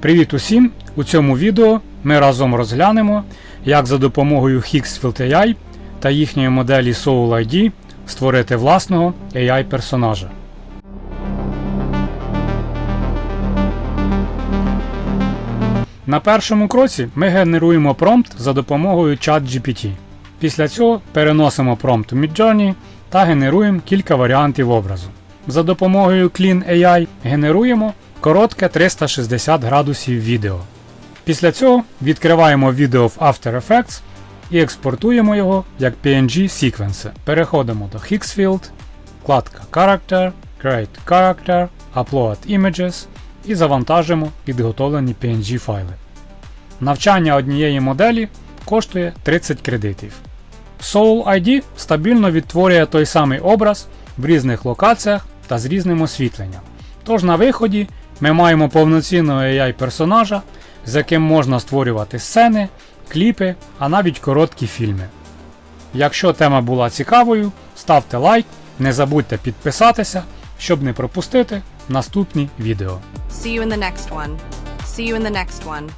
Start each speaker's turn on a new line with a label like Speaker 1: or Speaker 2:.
Speaker 1: Привіт усім! У цьому відео ми разом розглянемо, як за допомогою Hixfield AI та їхньої моделі Soul ID створити власного AI персонажа. На першому кроці ми генеруємо промпт за допомогою ChatGPT. Після цього переносимо промпт у Midjourney та генеруємо кілька варіантів образу. За допомогою Clean AI генеруємо коротке 360 градусів відео. Після цього відкриваємо відео в After Effects і експортуємо його як PNG секвенси. Переходимо до Hixfield, вкладка Character, Create Character, Upload Images і завантажимо підготовлені PNG файли. Навчання однієї моделі коштує 30 кредитів. Soul ID стабільно відтворює той самий образ в різних локаціях та з різним освітленням. Тож на виході ми маємо повноцінного AI персонажа, з яким можна створювати сцени, кліпи, а навіть короткі фільми. Якщо тема була цікавою, ставте лайк, не забудьте підписатися, щоб не пропустити наступні відео.
Speaker 2: See you in the next one. See you in the next one.